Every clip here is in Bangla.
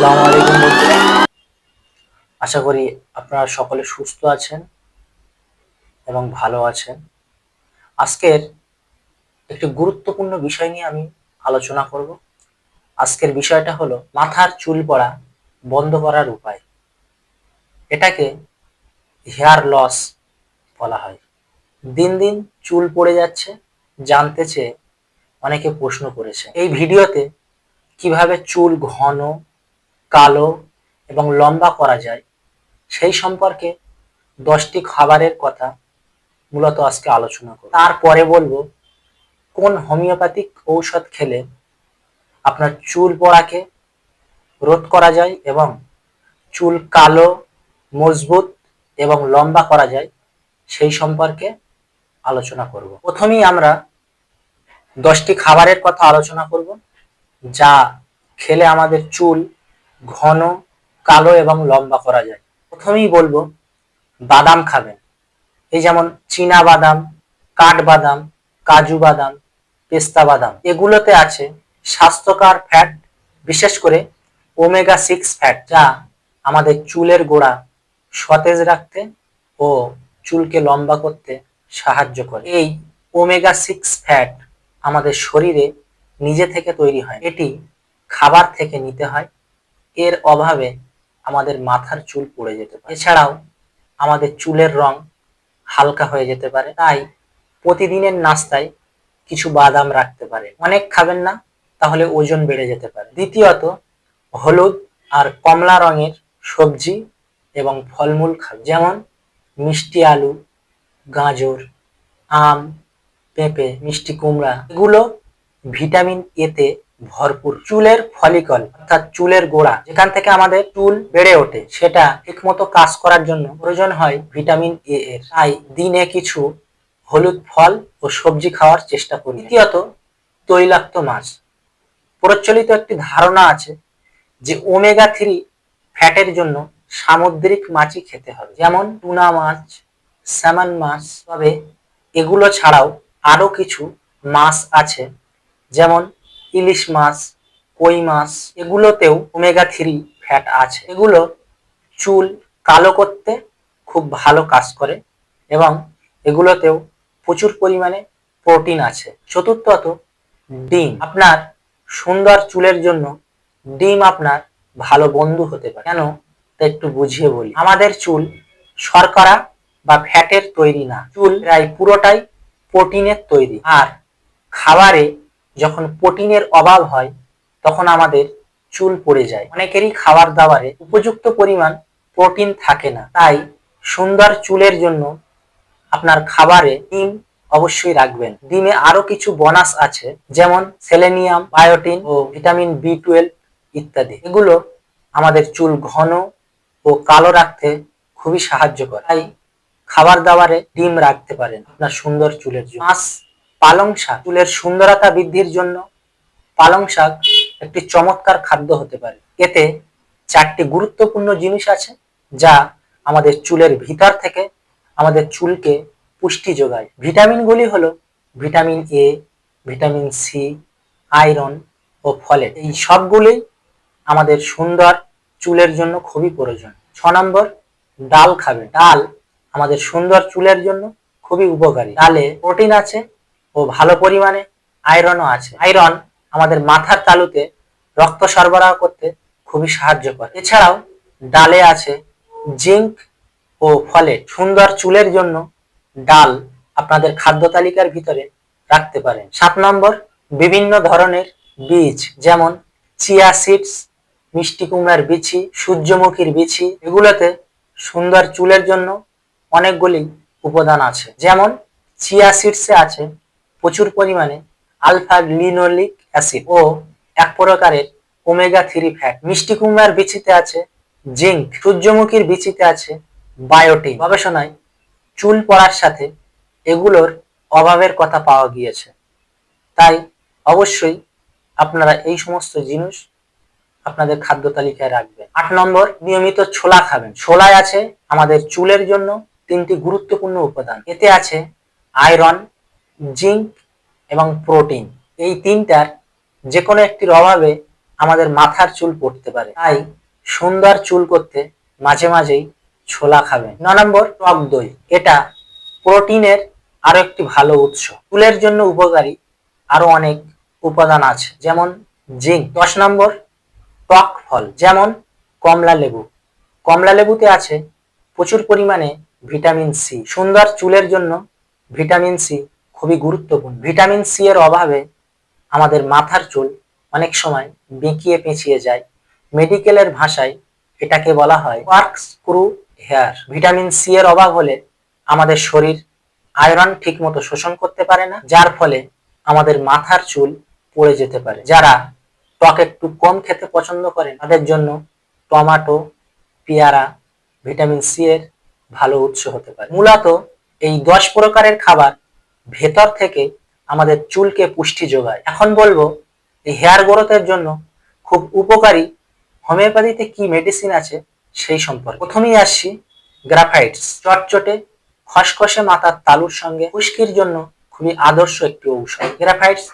আসসালামু আলাইকুম আশা করি আপনারা সকলে সুস্থ আছেন এবং ভালো আছেন। আজকের একটি গুরুত্বপূর্ণ বিষয় নিয়ে আমি আলোচনা করব। আজকের বিষয়টা হলো মাথার চুল পড়া বন্ধ করার উপায়। এটাকে হেয়ার লস বলা হয়। দিন দিন চুল পড়ে যাচ্ছে, জানতে চেয়ে অনেকে প্রশ্ন করেছে। এই ভিডিওতে কীভাবে চুল ঘন কালো এবং লম্বা করা যায়। সেই সম্পর্কে দশটি খাবারের কথা মূলত আজকে আলোচনা করব। তারপরে বলব, কোন হোমিওপ্যাথিক ঔষধ খেলে আপনার চুল পড়াকে রোধ করা যায় এবং চুল কালো, মজবুত এবং লম্বা করা যায়, সেই সম্পর্কে আলোচনা করব। প্রথমেই আমরা দশটি খাবারের কথা আলোচনা করব, যা খেলে আমাদের চুল ঘন, কালো এবং লম্বা করা যায়। প্রথমেই বলব, বাদাম খাবেন। এই যেমন চীনা বাদাম কাঠবাদাম কাজু বাদাম, পেস্তা বাদাম, এগুলোতে আছে স্বাস্থ্যকর ফ্যাট বিশেষ করে ওমেগা সিক্স ফ্যাট যা আমাদের চুলের গোড়া সতেজ রাখতে ও চুলকে লম্বা করতে সাহায্য করে। এই ওমেগা সিক্স ফ্যাট আমাদের শরীরে নিজে থেকে তৈরি হয়। এটি খাবার থেকে নিতে হয়। এর অভাবে আমাদের মাথার চুল পড়ে যেতে পারে। এছাড়াও আমাদের চুলের রং হালকা হয়ে যেতে পারে। তাই প্রতিদিনের নাস্তায় কিছু বাদাম রাখতে পারে। অনেক খাবেন না, তাহলে ওজন বেড়ে যেতে পারে। দ্বিতীয়ত, হলুদ আর কমলা রঙের সবজি এবং ফলমূল খাবেন যেমন মিষ্টি আলু, গাজর, আম, পেঁপে, মিষ্টি কুমড়া, এগুলো ভিটামিন এতে ভরপুর চুলের ফলিকল অর্থাৎ চুলের গোড়া, যেখান থেকে আমাদের চুল বেড়ে ওঠে, সেটা ঠিকমতো কাজ করার জন্য প্রয়োজন হয় ভিটামিন এ এর। তাই দিনে কিছু হলুদ ফল ও সবজি খাওয়ার চেষ্টা করি। দ্বিতীয়ত, তৈলাক্ত মাছ। প্রচলিত একটি ধারণা আছে যে ওমেগা থ্রি ফ্যাটের জন্য সামুদ্রিক মাছই খেতে হবে। যেমন টুনা মাছ, স্যামন মাছ, তবে এগুলো ছাড়াও আরও কিছু মাছ আছে, যেমন ইলিশ মাছ কই মাছ এগুলোতেও ওমেগা থ্রি ফ্যাট আছে। এগুলো চুল কালো করতে খুব ভালো কাজ করে এবং এগুলোতেও প্রচুর পরিমাণে প্রোটিন আছে। চতুর্থত ডিম। আপনার সুন্দর চুলের জন্য ডিম আপনার ভালো বন্ধু হতে পারে। কেন? তা একটু বুঝিয়ে বলি। আমাদের চুল শর্করা বা ফ্যাটের তৈরি না। চুল প্রায় পুরোটাই প্রোটিনের তৈরি। আর খাবারে যখন প্রোটিনের অভাব হয়, তখন আমাদের চুল পড়ে যায়। অনেকেরই খাবার দাবারে উপযুক্ত পরিমাণ প্রোটিন থাকে না। তাই সুন্দর চুলের জন্য আপনার খাবারে ডিম অবশ্যই রাখবেন। ডিমে আরও কিছু বোনাস আছে, যেমন সেলেনিয়াম বায়োটিন ও ভিটামিন বি টুয়েলভ ইত্যাদি। এগুলো আমাদের চুল ঘন ও কালো রাখতে খুবই সাহায্য করে। তাই খাবার দাবারে ডিম রাখতে পারেন আপনার সুন্দর চুলের জন্য। মাছ পালং শাক চুলের সুন্দরতা বৃদ্ধির জন্য পালং শাক একটি চমৎকার খাদ্য হতে পারে। এতে চারটি গুরুত্বপূর্ণ জিনিস আছে যা আমাদের চুলের ভিতর থেকে আমাদের চুলকে পুষ্টি যোগায়। ভিটামিনগুলি হলো vitamin A vitamin C iron O folate. এই সবগুলি আমাদের সুন্দর চুলের জন্য খুবই প্রয়োজন। ছ নম্বর, ডাল খাবে। ডাল আমাদের সুন্দর চুলের জন্য খুবই উপকারী। ডালে প্রোটিন আছে ও ভালো পরিমাণে আয়রনও আছে। আয়রন আমাদের মাথার তালুতে রক্ত সরবরাহ করতে খুবই সাহায্য করে। এছাড়াও ডালে আছে জিঙ্ক ও ফলে সুন্দর চুলের জন্য ডাল আপনাদের খাদ্য তালিকার ভিতরে রাখতে পারেন। সাত নম্বর, বিভিন্ন ধরনের বীজ যেমন চিয়া সিডস, মিষ্টি কুমড়ার বিচি, সূর্যমুখীর বিচি, এগুলোতে সুন্দর চুলের জন্য অনেকগুলি উপাদান আছে। যেমন চিয়া সিডসে আছে প্রচুর পরিমাণে আলফা লিনোলিক অ্যাসিড ও এক প্রকারের ওমেগা থ্রি ফ্যাট। মিষ্টি কুমড়ার বিচিতে আছে জিঙ্ক, সূর্যমুখীর বিচিতে আছে বায়োটিন। গবেষণায় চুল পড়ার সাথে এগুলোর অভাবের কথা পাওয়া গিয়েছে। তাই অবশ্যই আপনারা এই সমস্ত জিনিস আপনাদের খাদ্য তালিকায় রাখবেন। আট নম্বর, নিয়মিত ছোলা খাবেন। ছোলায় আছে আমাদের চুলের জন্য তিনটি গুরুত্বপূর্ণ উপাদান। এতে আছে আয়রন জিঙ্ক এবং প্রোটিন। এই তিনটার যে কোনো একটির অভাবে আমাদের মাথার চুল পড়তে পারে। তাই সুন্দর চুল করতে মাঝে মাঝেই ছোলা খাবেন। ন নম্বর, টক দই। এটা প্রোটিনের আরও একটি ভালো উৎস। চুলের জন্য উপকারী আরও অনেক উপাদান আছে, যেমন জিঙ্ক। দশ নম্বর, টক ফল, যেমন কমলা লেবু। কমলা লেবুতে আছে প্রচুর পরিমাণে ভিটামিন সি। সুন্দর চুলের জন্য ভিটামিন সি খুবই গুরুত্বপূর্ণ। ভিটামিন সি এর অভাবে আমাদের মাথার চুল অনেক সময় বেঁকিয়ে পেঁচিয়ে যায়। মেডিকেলের ভাষায় এটাকে বলা হয় corkscrew hair vitamin C এর অভাব হলে আমাদের শরীর আয়রন ঠিকমতো শোষণ করতে পারে না, যার ফলে আমাদের মাথার চুল পড়ে যেতে পারে। যারা টক একটু কম খেতে পছন্দ করেন, তাদের জন্য টমেটো, পেয়ারা, ভিটামিন সি এর ভালো উৎস হতে পারে। মূলত এই দশ প্রকারের খাবার ভেতর থেকে আমাদের চুলকে পুষ্টি যোগায়। এখন বলব, এই হেয়ার গ্রোথের জন্য খুব উপকারী হোমিওপ্যাথিতে কি মেডিসিন আছে সেই সম্পর্কে। প্রথমেই আসছি গ্রাফাইটস চটচটে, খসখসে মাথার তালুর সঙ্গে খুশকির জন্য খুবই আদর্শ একটি ঔষধ। গ্রাফাইটস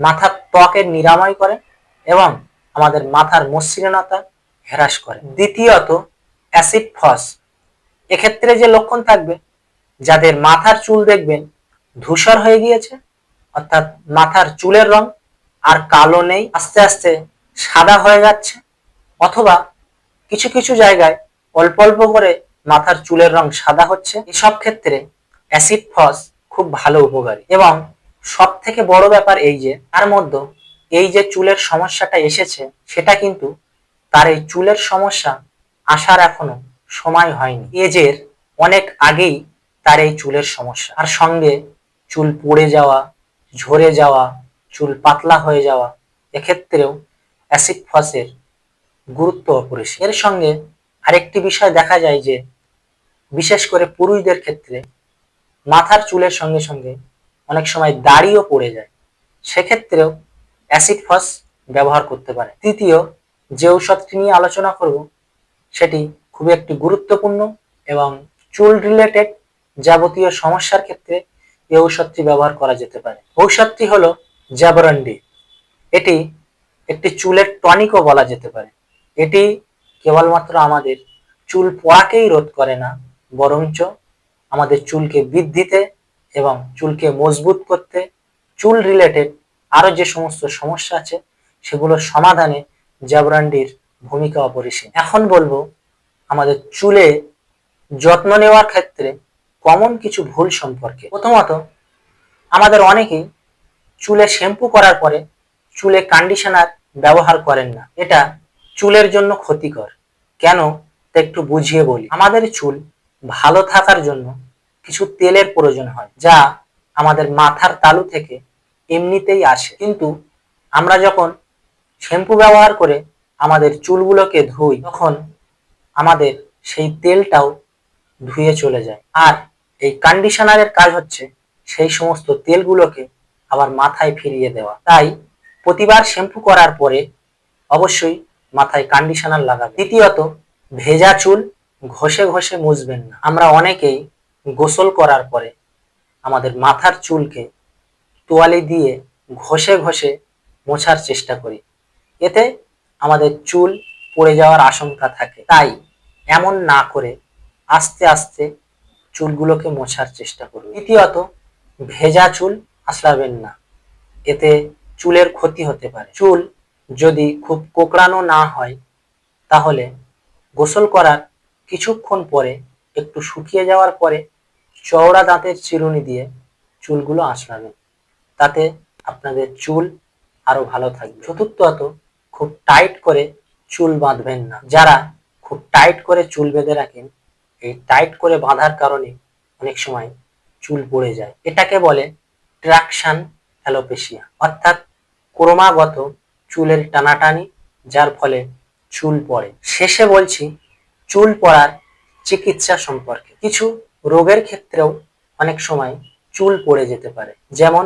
মাথার ত্বকের নিরাময় করে এবং আমাদের মাথার মসৃণতা হ্রাস করে। দ্বিতীয়ত অ্যাসিড ফস এক্ষেত্রে যে লক্ষণ থাকবে, যাদের মাথার চুল দেখবেন ধূসর হয়ে গিয়েছে, অর্থাৎ মাথার চুলের রং আর কালো নেই, আস্তে আস্তে সাদা হয়ে যাচ্ছে, অথবা কিছু কিছু জায়গায় অল্প অল্প করে মাথার চুলের রং সাদা হচ্ছে। এসব ক্ষেত্রে অ্যাসিড ফস খুব ভালো উপকারী। এবং সব থেকে বড় ব্যাপার এই যে, তার মধ্যে এই যে চুলের সমস্যাটা এসেছে, সেটা কিন্তু তার এই চুলের সমস্যা আসার এখনও সময় হয়নি। এজের অনেক আগেই তার এই চুলের সমস্যা। আর সঙ্গে চুল পড়ে যাওয়া, ঝরে যাওয়া, চুল পাতলা হয়ে যাওয়া, এক্ষেত্রেও অ্যাসিড ফসের গুরুত্ব অপরিসীম। এর সঙ্গে আরেকটি বিষয় দেখা যায় যে, বিশেষ করে পুরুষদের ক্ষেত্রে মাথার চুলের সঙ্গে সঙ্গে অনেক সময় দাড়িও পড়ে যায়। সেক্ষেত্রেও অ্যাসিড ফস ব্যবহার করতে পারে। তৃতীয় যে ঔষধটি নিয়ে আলোচনা করব, সেটি খুবই একটি গুরুত্বপূর্ণ এবং চুল রিলেটেড যাবতীয় সমস্যার ক্ষেত্রে এই ঔষধটি ব্যবহার করা যেতে পারে। ঔষধটি হলো জ্যাবরান্ডি এটি একটি চুলের টনিকও বলা যেতে পারে। এটি কেবলমাত্র আমাদের চুল পড়াকেই রোধ করে না, বরঞ্চ আমাদের চুলকে বৃদ্ধিতে এবং চুলকে মজবুত করতে, চুল রিলেটেড আরও যে সমস্ত সমস্যা আছে, সেগুলোর সমাধানে জ্যাবরান্ডির ভূমিকা অপরিসীম। এখন বলব, আমাদের চুলে যত্ন নেওয়ার ক্ষেত্রে কমন কিছু ভুল সম্পর্কে। প্রথমত, আমাদের অনেকেই চুলে শ্যাম্পু করার পরে চুলে কন্ডিশনার ব্যবহার করেন না। এটা চুলের জন্য ক্ষতিকর। কেন? তা একটু বুঝিয়ে বলি। আমাদের চুল ভালো থাকার জন্য কিছু তেলের প্রয়োজন হয়, যা আমাদের মাথার তালু থেকে এমনিতেই আসে। কিন্তু আমরা যখন শ্যাম্পু ব্যবহার করে আমাদের চুলগুলোকে ধুই, তখন আমাদের সেই তেলটাও ধুয়ে চলে যায়। আর এই কন্ডিশনারের কাজ হচ্ছে সেই সমস্ত তেলগুলোকে আবার মাথায় ফিরিয়ে দেওয়া। তাই প্রতিবার শ্যাম্পু করার পরে অবশ্যই মাথায় কন্ডিশনার লাগাবে। দ্বিতীয়ত, ভেজা চুল ঘষে ঘষে মুছবেন না। আমরা অনেকেই গোসল করার পরে আমাদের মাথার চুলকে তোয়ালি দিয়ে ঘষে ঘষে মোছার চেষ্টা করি। এতে আমাদের চুল পড়ে যাওয়ার আশঙ্কা থাকে। তাই এমন না করে আস্তে আস্তে চুলগুলোকে মোছার চেষ্টা করুন। দ্বিতীয়ত, ভেজা চুল আঁচড়াবেন না। এতে চুলের ক্ষতি হতে পারে। চুল যদি খুব কোকড়ানো না হয়, তাহলে গোসল করার কিছুক্ষণ পরে, একটু শুকিয়ে যাওয়ার পরে চওড়া দাঁতের চিরুনি দিয়ে চুলগুলো আঁচড়াবেন। তাতে আপনাদের চুল আরও ভালো থাকবে। চতুর্থত, খুব টাইট করে চুল বাঁধবেন না। যারা খুব টাইট করে চুল বেঁধে রাখেন এই টাইট করে বাঁধার কারণে অনেক সময় চুল পড়ে যায়। এটাকে বলে ট্রাকশন অ্যালোপেশিয়া অর্থাৎ ক্রমাগত চুলের টানাটানি, যার ফলে চুল পড়ে। শেষে বলছি চুল পড়ার চিকিৎসা সম্পর্কে। কিছু রোগের ক্ষেত্রেও অনেক সময় চুল পড়ে যেতে পারে। যেমন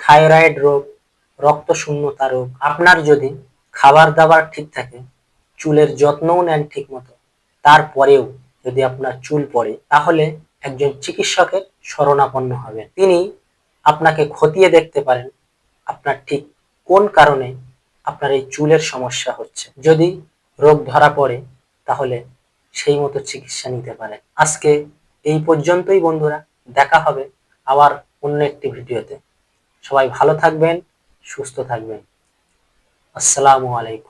থাইরয়েড রোগ রক্ত শূন্যতা রোগ। আপনার যদি খাবার দাবার ঠিক থাকে, চুলের যত্নও নেন ঠিক মতো তারপরেও যদি আপনার চুল পড়ে, তাহলে একজন চিকিৎসকের শরণাপন্ন হবেন। তিনি আপনাকে খতিয়ে দেখতে পারেন, আপনার ঠিক কোন কারণে আপনার এই চুলের সমস্যা হচ্ছে। যদি রোগ ধরা পড়ে, তাহলে সেই মতো চিকিৎসা নিতে পারেন। আজকে এই পর্যন্তই বন্ধুরা, দেখা হবে আবার অন্য একটি ভিডিওতে। সবাই ভালো থাকবেন, সুস্থ থাকবেন। আসসালামু আলাইকুম।